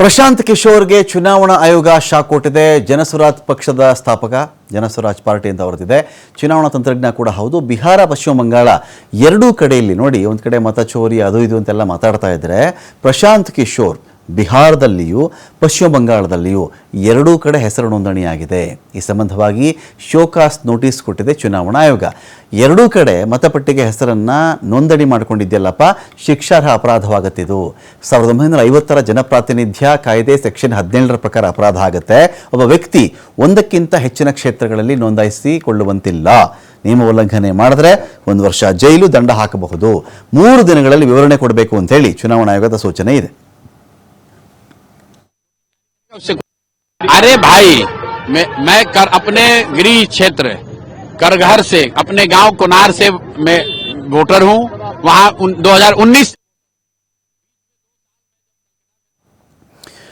ಪ್ರಶಾಂತ್ ಕಿಶೋರ್ಗೆ ಚುನಾವಣಾ ಆಯೋಗ ಶಾಕ್ ಕೊಟ್ಟಿದೆ. ಜನಸ್ವರಾಜ್ ಪಕ್ಷದ ಸ್ಥಾಪಕ ಜನಸ್ವರಾಜ್ ಪಾರ್ಟಿ ಅಂತ ಹೊರಟಿದೆ. ಚುನಾವಣಾ ತಂತ್ರಜ್ಞ ಕೂಡ ಹೌದು. ಬಿಹಾರ, ಪಶ್ಚಿಮ ಬಂಗಾಳ ಎರಡೂ ಕಡೆಯಲ್ಲಿ ನೋಡಿ, ಒಂದು ಕಡೆ ಮತ ಚೋರಿ, ಅದು ಇದು ಅಂತೆಲ್ಲ ಮಾತಾಡ್ತಾ ಇದ್ರೆ ಪ್ರಶಾಂತ್ ಕಿಶೋರ್ ಬಿಹಾರದಲ್ಲಿಯೂ, ಪಶ್ಚಿಮ ಬಂಗಾಳದಲ್ಲಿಯೂ ಎರಡೂ ಕಡೆ ಹೆಸರು ನೋಂದಣಿಯಾಗಿದೆ. ಈ ಸಂಬಂಧವಾಗಿ ಶೋಕಾಸ್ ನೋಟಿಸ್ ಕೊಟ್ಟಿದೆ ಚುನಾವಣಾ ಆಯೋಗ. ಎರಡೂ ಕಡೆ ಮತಪಟ್ಟಿಗೆ ಹೆಸರನ್ನ ನೋಂದಣಿ ಮಾಡಿಕೊಂಡಿದ್ದಲ್ಲಪ್ಪ ಶಿಕ್ಷಾರ್ಹ ಅಪರಾಧವಾಗುತ್ತಿದ್ದು ಸಾವಿರದ ಒಂಬೈನೂರ ಐವತ್ತರ ಜನಪ್ರಾತಿನಿಧ್ಯ ಕಾಯ್ದೆ ಸೆಕ್ಷನ್ ಹದಿನೇಳರ ಪ್ರಕಾರ ಅಪರಾಧ ಆಗುತ್ತೆ. ಒಬ್ಬ ವ್ಯಕ್ತಿ ಒಂದಕ್ಕಿಂತ ಹೆಚ್ಚಿನ ಕ್ಷೇತ್ರಗಳಲ್ಲಿ ನೋಂದಾಯಿಸಿಕೊಳ್ಳುವಂತಿಲ್ಲ. ನಿಯಮ ಉಲ್ಲಂಘನೆ ಮಾಡಿದ್ರೆ ಒಂದು ವರ್ಷ ಜೈಲು ದಂಡ ಹಾಕಬಹುದು. ಮೂರು ದಿನಗಳಲ್ಲಿ ವಿವರಣೆ ಕೊಡಬೇಕು ಅಂತ ಹೇಳಿ ಚುನಾವಣಾ ಆಯೋಗದ ಸೂಚನೆ ಇದೆ. अरे भाई मैं मैं कर अपने गृह क्षेत्र करघर से अपने गाँव कुनार से मैं वोटर हूँ वहाँ उन, 2019